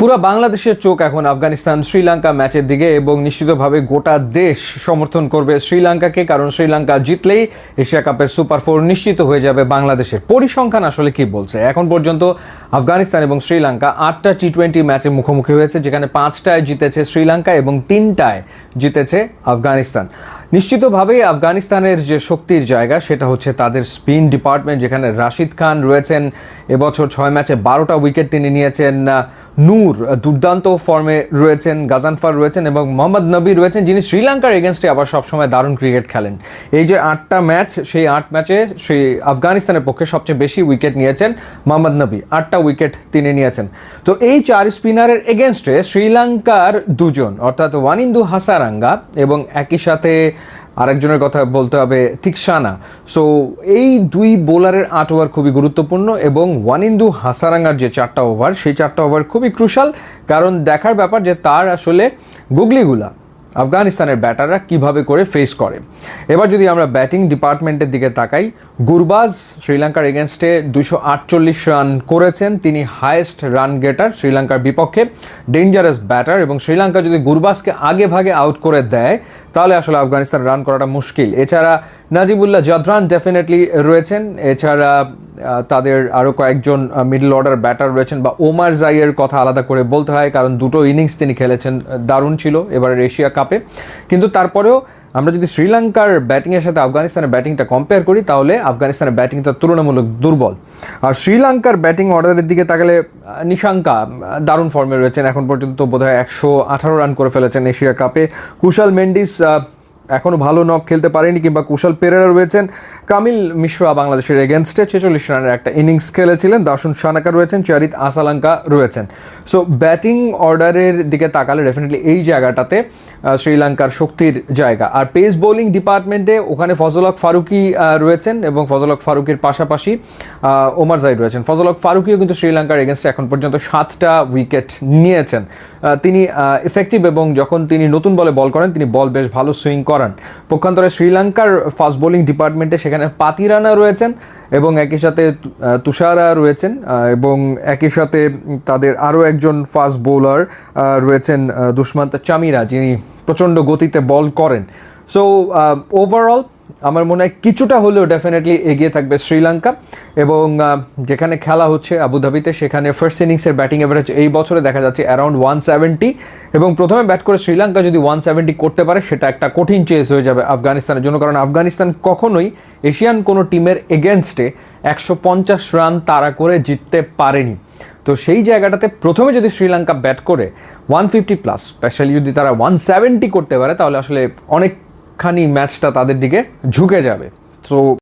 পুরো বাংলাদেশের চোখ এখন আফগানিস্তান শ্রীলঙ্কা ম্যাচের দিকে এবং নিশ্চিতভাবে গোটা দেশ সমর্থন করবে শ্রীলঙ্কাকে, কারণ শ্রীলঙ্কা জিতলেই এশিয়া কাপের সুপার ফোর নিশ্চিত হয়ে যাবে বাংলাদেশের। পরিসংখ্যান আসলে কি বলছে? এখন পর্যন্ত আফগানিস্তান এবং শ্রীলঙ্কা আটটা টি টোয়েন্টি ম্যাচে মুখোমুখি হয়েছে, যেখানে পাঁচটায় জিতেছে শ্রীলঙ্কা এবং তিনটায় জিতেছে আফগানিস্তান। নিশ্চিতভাবেই আফগানিস্তানের যে শক্তির জায়গা, সেটা হচ্ছে তাদের স্পিন ডিপার্টমেন্ট, যেখানে রাশিদ খান রয়েছেন। এবছর ছয় ম্যাচে বারোটা উইকেট তিনি নিয়েছেন। নূর দুর্দান্ত ফর্মে রয়েছেন, গাজানফার রয়েছেন এবং মোহাম্মদ নবী রয়েছেন, যিনি শ্রীলঙ্কার এগেনস্টে আবার সবসময় দারুণ ক্রিকেট খেলেন। এই যে আটটা ম্যাচ, সেই আট ম্যাচে সেই আফগানিস্তানের পক্ষে সবচেয়ে বেশি উইকেট নিয়েছেন মোহাম্মদ নবী। আটটা উইকেট তিনি নিয়েছেন। তো এই চার স্পিনারের এগেনস্টে শ্রীলঙ্কার দুজন, অর্থাৎ ওয়ানিন্দু হাসারাঙ্গা এবং একই সাথে আরেকজনের কথা বলতে হবে তিকসানা সো এই দুই বোলারের আট ওভার খুবই গুরুত্বপূর্ণ এবং ওয়ানিন্দু হাসারাঙ্গার যে চারটা ওভার সেই চারটা ওভার খুবই ক্রুশাল কারণ দেখার ব্যাপার যে তার আসলে গুগলিগুলা। আফগানিস্তানের ব্যাটাররা কীভাবে করে ফেস করে? এবার যদি আমরা ব্যাটিং ডিপার্টমেন্টের দিকে তাকাই, গুরবাজ শ্রীলঙ্কার এগেনস্টে দুশো আটচল্লিশ রান করেছেন। তিনি হায়েস্ট রান গেটার শ্রীলঙ্কার বিপক্ষে। ডেঞ্জারাস ব্যাটার এবং শ্রীলঙ্কা যদি গুরবাজকে আগে ভাগে আউট করে দেয়, তাহলে আসলে আফগানিস্তান রান করাটা মুশকিল। এছাড়া নাজিবুল্লাহ জাদরান ডেফিনেটলি রয়েছেন। এছাড়া তাদের আরও কয়েকজন মিডল অর্ডার ব্যাটার রয়েছেন বা ওমার জাইয়ের কথা আলাদা করে বলতে হয়, কারণ দুটো ইনিংস তিনি খেলেছেন দারুণ ছিল এবারের এশিয়া কাপে। কিন্তু তারপরেও আমরা যদি শ্রীলঙ্কার ব্যাটিংয়ের সাথে আফগানিস্তানের ব্যাটিংটা কম্পেয়ার করি, তাহলে আফগানিস্তানের ব্যাটিংটা তুলনামূলক দুর্বল। আর শ্রীলঙ্কার ব্যাটিং অর্ডারের দিকে তাকালে নিশাঙ্কা দারুণ ফর্মে রয়েছেন। এখন পর্যন্ত বোধহয় একশো আঠারো রান করে ফেলেছেন এশিয়া কাপে। কুশাল মেন্ডিস আহ, এখনও ভালো নক খেলতে পারেনি কিংবা কুশল পেরেরা রয়েছেন। কামিল মিশ্রা বাংলাদেশের এগেনস্টে ছেচল্লিশ রানের একটা ইনিংস খেলেছিলেন। দাসুন সানাকা রয়েছেন চারিত আসালাঙ্কা রয়েছেন। সো ব্যাটিং অর্ডারের দিকে তাকালে ডেফিনেটলি এই জায়গাটাতে শ্রীলঙ্কার শক্তির জায়গা। আর পেস বোলিং ডিপার্টমেন্টে ওখানে ফজলক ফারুকি রয়েছেন এবং ফজলক ফারুকির পাশাপাশি ওমর জাই রয়েছেন। ফজলক ফারুকিও কিন্তু শ্রীলঙ্কার এগেনস্টে এখন পর্যন্ত সাতটা উইকেট নিয়েছেন। তিনি এফেক্টিভ এবং যখন তিনি নতুন বলে বল করেন, তিনি বল বেশ ভালো সুইং করান। পক্ষান্তরে শ্রীলঙ্কার ফাস্ট বোলিং ডিপার্টমেন্টে সেখানে পাতিরানা রয়েছেন এবং একই সাথে তুষারা রয়েছেন এবং একই সাথে তাদের আরও একজন ফাস্ট বোলার রয়েছেন দুষ্মান্ত চামিরা, যিনি প্রচণ্ড গতিতে বল করেন। সো ওভারঅল আমার মনে হয় কিছুটা হলেও ডেফিনেটলি এগিয়ে থাকবে শ্রীলঙ্কা এবং যেখানে খেলা হচ্ছে আবুধাবিতে, সেখানে ফার্স্ট ইনিংসের ব্যাটিং অ্যাভারেজ এই বছরে দেখা যাচ্ছে অ্যারাউন্ড ওয়ান সেভেন্টি এবং প্রথমে ব্যাট করে শ্রীলঙ্কা যদি ওয়ান সেভেন্টি করতে পারে, সেটা একটা কঠিন চেস হয়ে যাবে আফগানিস্তানের জন্য। কারণ আফগানিস্তান কখনোই এশিয়ান কোনো টিমের এগেনস্টে একশো পঞ্চাশ রান তাড়া করে জিততে পারেনি। তো সেই জায়গাটাতে প্রথমে যদি শ্রীলঙ্কা ব্যাট করে ওয়ান ফিফটি প্লাস স্পেশালি যদি তারা ওয়ান সেভেন্টি করতে পারে, তাহলে আসলে অনেকখানি ম্যাচটা তাদের দিকে ঝুঁকে যাবে। তো